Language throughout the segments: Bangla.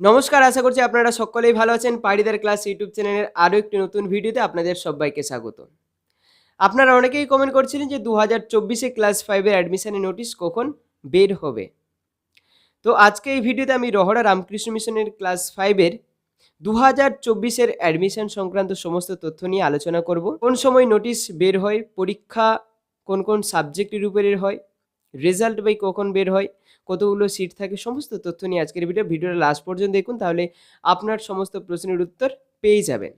নমস্কার, আশা করছি আপনারা সকলেই ভালো আছেন। পাড়িদার ক্লাস ইউটিউব চ্যানেলের আরও একটি নতুন ভিডিওতে আপনাদের সবাইকে স্বাগত। আপনারা অনেকেই কমেন্ট করছিলেন যে দু হাজার চব্বিশে ক্লাস ফাইভের অ্যাডমিশনের নোটিশ কখন বের হবে। তো আজকে এই ভিডিওতে আমি রহড়া রামকৃষ্ণ মিশনের ক্লাস ফাইভের দু হাজার চব্বিশের অ্যাডমিশন সংক্রান্ত সমস্ত তথ্য নিয়ে আলোচনা করব। কোন সময় নোটিশ বের হয়, পরীক্ষা কোন কোন সাবজেক্টের উপরের হয় রেজাল্ট বাই কখন বের হয় কতগুলো সিট থাকে, সমস্ত তথ্য নিয়ে আজকের ভিডিও ভিডিওটা লাস্ট পর্যন্ত দেখুন, তাহলে আপনার সমস্ত প্রশ্নের উত্তর পেয়ে যাবেন।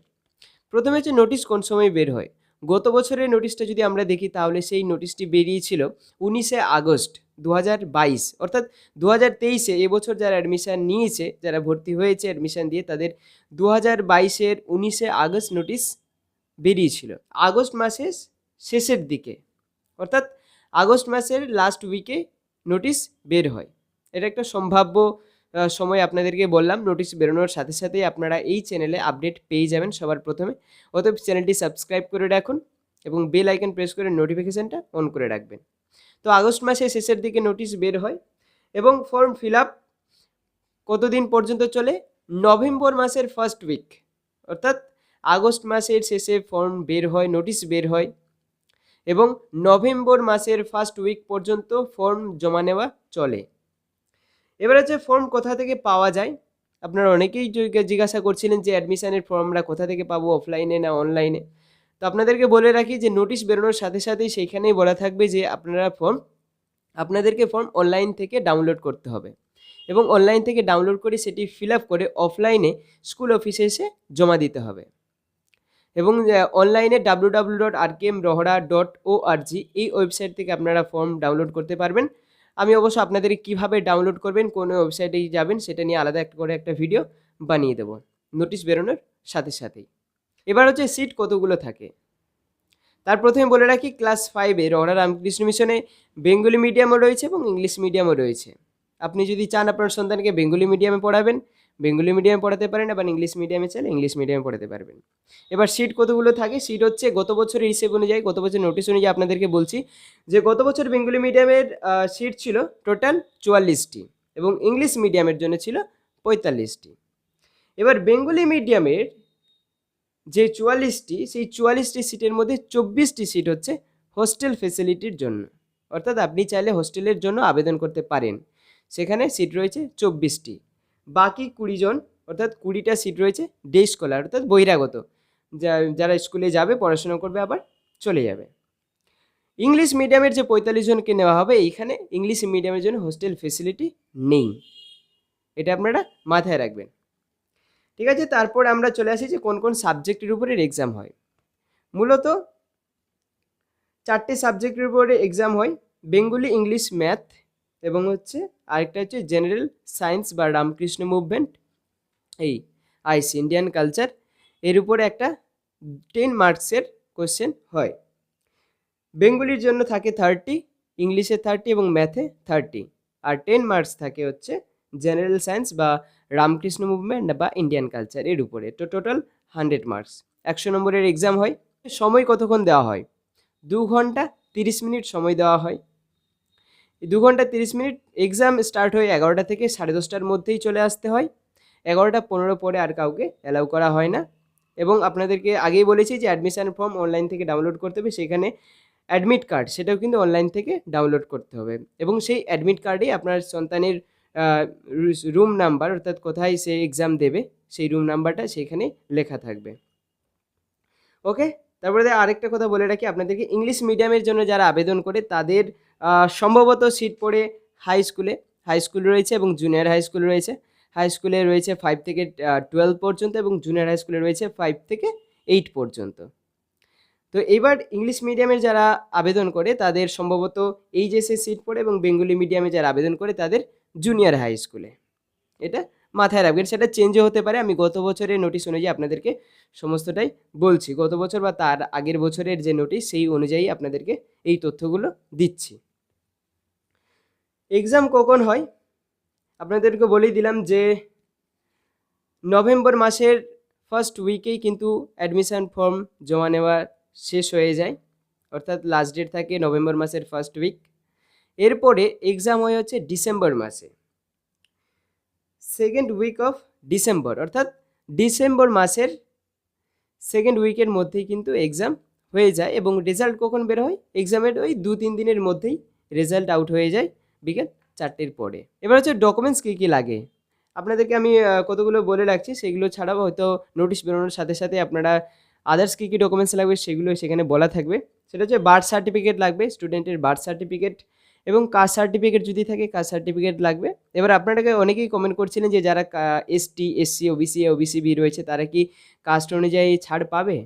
প্রথমে হচ্ছে নোটিশ কোন সময় বের হয়। গত বছরের নোটিশটা যদি আমরা দেখি, তাহলে সেই নোটিশটি বেরিয়েছিল উনিশে আগস্ট দু বাইশ, অর্থাৎ দু হাজার তেইশে এবছর যারা অ্যাডমিশান নিয়েছে, যারা ভর্তি হয়েছে অ্যাডমিশান দিয়ে, তাদের দু হাজার বাইশের উনিশে আগস্ট নোটিশ বেরিয়েছিল। আগস্ট মাসের শেষের দিকে, অর্থাৎ আগস্ট মাসের লাস্ট উইকে নোটিশ বের হয়। এটা একটা সম্ভাব্য সময় আপনাদেরকে বললাম। নোটিশ বেরোনোর সাথে সাথেই আপনারা এই চ্যানেলে আপডেট পেয়ে যাবেন সবার প্রথমে। অতএব চ্যানেলটি সাবস্ক্রাইব করে রাখুন এবং বেল আইকন প্রেস করে নোটিফিকেশানটা অন করে রাখবেন। তো আগস্ট মাসের শেষের দিকে নোটিশ বের হয় এবং ফর্ম ফিল আপ কতদিন পর্যন্ত চলে? নভেম্বর মাসের ফার্স্ট উইক অর্থাৎ আগস্ট মাসের শেষে ফর্ম বের হয় নোটিশ বের হয়। এবং নভেম্বর মাসের ফার্স্ট উইক পর্যন্ত ফর্ম জমা নেওয়া চলে। এবার হচ্ছে ফর্ম কোথা থেকে পাওয়া যায়? আপনারা অনেকেই জিজ্ঞাসা করছিলেন যে অ্যাডমিশনের ফর্মরা কোথা থেকে পাবো অফলাইনে না অনলাইনে তো আপনাদেরকে বলে রাখি যে নোটিশ বেরোনোর সাথে সাথেই সেইখানেই বলা থাকবে যে আপনারা ফর্ম আপনাদেরকে ফর্ম অনলাইন থেকে ডাউনলোড করতে হবে। এবং অনলাইন থেকে ডাউনলোড করে সেটি ফিল আপ করে অফলাইনে স্কুল অফিসে এসে জমা দিতে হবে। এবং অনলাইনে W W dot R K Rahara dot O R G এই ওয়েবসাইট থেকে আপনারা ফর্ম ডাউনলোড করতে পারবেন। আমি অবশ্য আপনাদের কীভাবে ডাউনলোড করবেন, কোন ওয়েবসাইটে যাবেন, সেটা নিয়ে আলাদা একটা করে একটা ভিডিও বানিয়ে দেবো। নোটিশ বেরোনোর সাথে সাথেই। এবার হচ্ছে সিট কতগুলো থাকে? তার প্রথমে বলে রাখি ক্লাস ফাইভে রহড়া রামকৃষ্ণ মিশনে বেঙ্গলি মিডিয়ামও রয়েছে এবং ইংলিশ মিডিয়ামও রয়েছে। আপনি যদি চান আপনার সন্তানকে বেঙ্গলি মিডিয়ামে পড়াবেন বেঙ্গলি মিডিয়ামে পড়াতে পারেন আবার ইংলিশ মিডিয়ামে চাইলে ইংলিশ মিডিয়ামে পড়াতে পারবেন। এবার সিট কতগুলো থাকে? সিট হচ্ছে গত বছরের হিসেব অনুযায়ী, গত বছর নোটিশ অনুযায়ী আপনাদেরকে বলছি যে গত বছর বেঙ্গলি মিডিয়ামের সিট ছিল টোটাল চুয়াল্লিশটি এবং ইংলিশ মিডিয়ামের জন্য ছিল পঁয়তাল্লিশটি। এবার বেঙ্গলি মিডিয়ামের যে চুয়াল্লিশটি, সেই চুয়াল্লিশটি সিটের মধ্যে চব্বিশটি সিট হচ্ছে হোস্টেল ফেসিলিটির জন্য। অর্থাৎ আপনি চাইলে হোস্টেলের জন্য আবেদন করতে পারেন। সেখানে সিট রয়েছে চব্বিশটি। বাকি কুড়ি জন, অর্থাৎ কুড়িটা সিট রয়েছে ডে স্কলার অর্থাৎ বহিরাগত। যারা স্কুলে যাবে, পড়াশোনা করবে, আবার চলে যাবে। ইংলিশ মিডিয়ামের যে পঁয়তাল্লিশ জনকে নেওয়া হবে, এইখানে ইংলিশ মিডিয়ামের জন্য হোস্টেল ফেসিলিটি নেই। এটা আপনারা মাথায় রাখবেন। ঠিক আছে, তারপর আমরা চলে আসি যে কোন কোন সাবজেক্টের উপরে এক্সাম হয়। মূলত চারটে সাবজেক্টের উপরে এক্সাম হয় বেঙ্গলি ইংলিশ ম্যাথ এবং হচ্ছে আরেকটা হচ্ছে জেনারেল সায়েন্স বা রামকৃষ্ণ মুভমেন্ট, এই আইস, ইন্ডিয়ান কালচার, এর উপরে একটা টেন মার্কসের কোশ্চেন হয়। বেঙ্গলির জন্য থাকে থার্টি, ইংলিশে থার্টি এবং ম্যাথে থার্টি, আর টেন মার্কস থাকে হচ্ছে জেনারেল সায়েন্স বা রামকৃষ্ণ মুভমেন্ট বা ইন্ডিয়ান কালচার এর উপরে। তো টোটাল হান্ড্রেড মার্কস। একশো নম্বরের এক্সাম হয়। সময় কতক্ষণ দেওয়া হয়? দু ঘণ্টা তিরিশ মিনিট সময় দেওয়া হয়। দু ঘণ্টা তিরিশ মিনিট এক্সাম স্টার্ট হয়ে এগারোটা থেকে সাড়ে দশটার মধ্যেই চলে আসতে হয়। এগারোটা পনেরো পরে আর কাউকে অ্যালাউ করা হয় না। এবং আপনাদেরকে আগেই বলেছি যে অ্যাডমিশান ফর্ম অনলাইন থেকে ডাউনলোড করতে হবে, সেখানে অ্যাডমিট কার্ড সেটাও কিন্তু অনলাইন থেকে ডাউনলোড করতে হবে। এবং সেই অ্যাডমিট কার্ডে আপনার সন্তানের রুম নাম্বার অর্থাৎ কোথায় সে এক্সাম দেবে, সেই রুম নাম্বারটা সেখানে লেখা থাকবে। ওকে তারপরে আরেকটা কথা বলে রাখি, আপনাদেরকে ইংলিশ মিডিয়ামের জন্য যারা আবেদন করে, তাদের সম্ভবত সিট পড়ে হাই স্কুলে হাই স্কুল রয়েছে এবং জুনিয়র হাই স্কুল রয়েছে। হাই স্কুলে রয়েছে ফাইভ থেকে টুয়েলভ পর্যন্ত এবং জুনিয়র হাই স্কুলে রয়েছে ফাইভ থেকে এইট পর্যন্ত। তো এবার ইংলিশ মিডিয়ামের যারা আবেদন করে, তাদের সম্ভবত এইচএসএ সিট পড়ে এবং বেঙ্গলি মিডিয়ামে যারা আবেদন করে, তাদের জুনিয়র হাই স্কুলে এটা মাথায় রাখবেন, সেটা চেঞ্জও হতে পারে। আমি গত বছরের নোটিশ অনুযায়ী আপনাদেরকে সমস্তটাই বলছি। গত বছর বা তার আগের বছরের যে নোটিশ সেই অনুযায়ী আপনাদেরকে এই তথ্যগুলো দিচ্ছি। এক্সাম কখন হয়? আপনাদেরকে বলেই দিলাম যে নভেম্বর মাসের ফার্স্ট উইকেই কিন্তু অ্যাডমিশন ফর্ম জমা নেওয়া শেষ হয়ে যায়। অর্থাৎ লাস্ট ডেট থাকে নভেম্বর মাসের ফার্স্ট উইক এরপরে এক্সাম হয় হচ্ছে ডিসেম্বর মাসে। সেকেন্ড উইক অফ ডিসেম্বর, অর্থাৎ ডিসেম্বর মাসের সেকেন্ড উইকের মধ্যেই কিন্তু এক্সাম হয়ে যায় এবং রেজাল্ট কখন বের হয়? এক্সামের ওই দু তিন দিনের মধ্যেই রেজাল্ট আউট হয়ে যায়। বিকেল চারটের পরে। এবার হচ্ছে ডকুমেন্টস কী কী লাগে? আপনাদেরকে আমি কতগুলো বলে রাখছি, সেগুলো ছাড়াও হয়তো নোটিশ বেরোনোর সাথে সাথে আপনারা আদার্স কী কী ডকুমেন্টস লাগবে সেগুলো সেখানে বলা থাকবে। সেটা হচ্ছে বার্থ সার্টিফিকেট লাগবে স্টুডেন্টের বার্থ সার্টিফিকেট এবং কাস্ট সার্টিফিকেট যদি থাকে কাস্ট সার্টিফিকেট লাগবে। এবার আপনাদেরকে অনেকেই কমেন্ট করছিলেন যে যারা ST SC OBC OBC B রয়েছে, তারা কি কাস্ট অনুযায়ী ছাড় পাবে?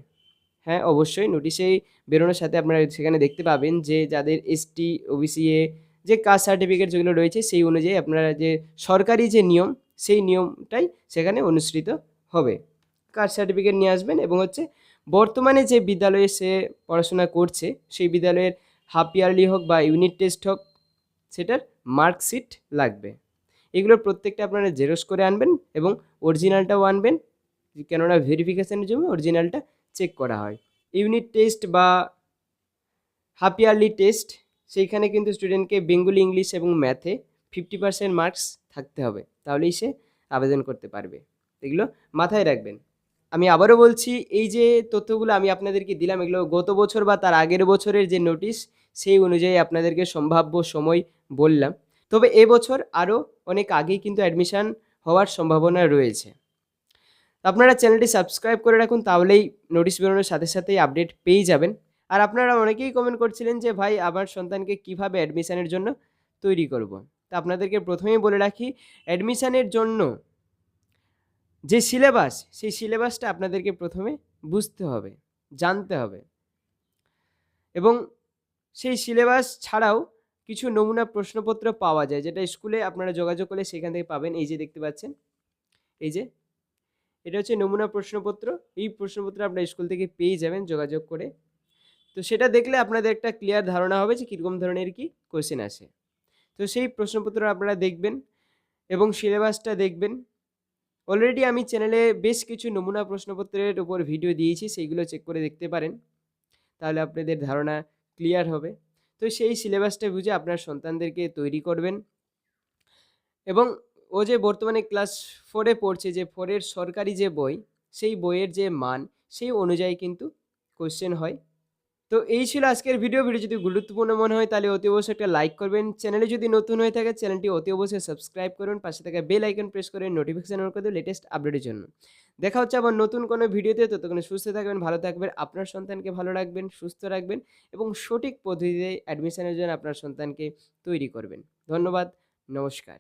হ্যাঁ অবশ্যই। নোটিশেই বেরোনোর সাথে আপনারা সেখানে দেখতে পাবেন যে যাদের এসটি ওবিসি এ যে কাস্ট সার্টিফিকেট যেগুলো রয়েছে সেই অনুযায়ী আপনারা যে সরকারি যে নিয়ম, সেই নিয়মটাই সেখানে অনুসৃত হবে। কাস্ট সার্টিফিকেট নিয়ে আসবেন এবং হচ্ছে বর্তমানে যে বিদ্যালয়ে সে পড়াশোনা করছে, সেই বিদ্যালয়ের হাফ ইয়ারলি হোক বা ইউনিট টেস্ট হোক, সেটার মার্কশিট লাগবে। এগুলোর প্রত্যেকটা আপনারা জেরক্স করে আনবেন এবং অরিজিনালটাও আনবেন, কেননা ভেরিফিকেশানের জন্য অরিজিনালটা চেক করা হয়। ইউনিট টেস্ট বা হাফ ইয়ারলি টেস্ট সেইখানে কিন্তু স্টুডেন্টকে বেঙ্গলি ইংলিশ এবং ম্যাথে ফিফটি পার্সেন্ট মার্কস থাকতে হবে। তাহলেই সে আবেদন করতে পারবে। এগুলো মাথায় রাখবেন। আমি আবারও বলছি, এই যে তথ্যগুলো আমি আপনাদেরকে দিলাম, এগুলো গত বছর বা তার আগের বছরের যে নোটিশ সেই অনুযায়ী আপনাদেরকে সম্ভাব্য সময় বললাম। তবে এবছর আরও অনেক আগেই কিন্তু অ্যাডমিশান হওয়ার সম্ভাবনা রয়েছে। আপনারা চ্যানেলটি সাবস্ক্রাইব করে রাখুন, তাহলেই নোটিশ বেরোনোর সাথে সাথেই আপডেট পেয়ে যাবেন। আর আপনারা অনেকেই কমেন্ট করছিলেন যে, ভাই, আমার সন্তানকে কীভাবে অ্যাডমিশানের জন্য তৈরি করব। তা আপনাদেরকে প্রথমেই বলে রাখি অ্যাডমিশানের জন্য যে সিলেবাস সেই সিলেবাসটা আপনাদেরকে প্রথমে বুঝতে হবে, জানতে হবে। এবং সেই সিলেবাস ছাড়াও কিছু নমুনা প্রশ্নপত্র পাওয়া যায়, যেটা স্কুলে আপনারা যোগাযোগ করলে সেখান থেকে পাবেন। এই যে দেখতে পাচ্ছেন, এই যে, এটা হচ্ছে নমুনা প্রশ্নপত্র। এই প্রশ্নপত্র আপনারা স্কুল থেকে পেয়ে যাবেন যোগাযোগ করে। তো সেটা দেখলে আপনাদের একটা ক্লিয়ার ধারণা হবে যে কীরকম ধরনের কি কোয়েশ্চেন আসে তো সেই প্রশ্নপত্র আপনারা দেখবেন এবং সিলেবাসটা দেখবেন। অলরেডি আমি চ্যানেলে বেশ কিছু নমুনা প্রশ্নপত্রের উপর ভিডিও দিয়েছি, সেইগুলো চেক করে দেখতে পারেন। তাহলে আপনাদের ধারণা ক্লিয়ার হবে। তো সেই সিলেবাসটা বুঝে আপনার সন্তানদেরকে তৈরি করবেন। এবং ও যে বর্তমানে ক্লাস ফোরে পড়ছে, যে ফোরের সরকারি যে বই, সেই বইয়ের যে মান, সেই অনুযায়ী কিন্তু কোশ্চেন হয়। তো এই ছিল আজকের ভিডিও ভিডিও যদি গুরুত্বপূর্ণ মনে হয়, তাহলে অতি অবশ্যই একটা লাইক করবেন। চ্যানেলে যদি নতুন হয়ে থাকে চ্যানেলটি অতি অবশ্যই সাবস্ক্রাইব করুন। পাশে থাকা বেল আইকন প্রেস করে নোটিফিকেশন অন করে লেটেস্ট আপডেটের জন্য। দেখা হচ্ছে আবার নতুন কোনো ভিডিওতে ততক্ষণে সুস্থ থাকবেন, ভালো থাকবেন, আপনার সন্তানকে ভালো রাখবেন, সুস্থ রাখবেন এবং সঠিক পদ্ধতিতে অ্যাডমিশনের জন্য আপনার সন্তানকে তৈরি করবেন। ধন্যবাদ, নমস্কার।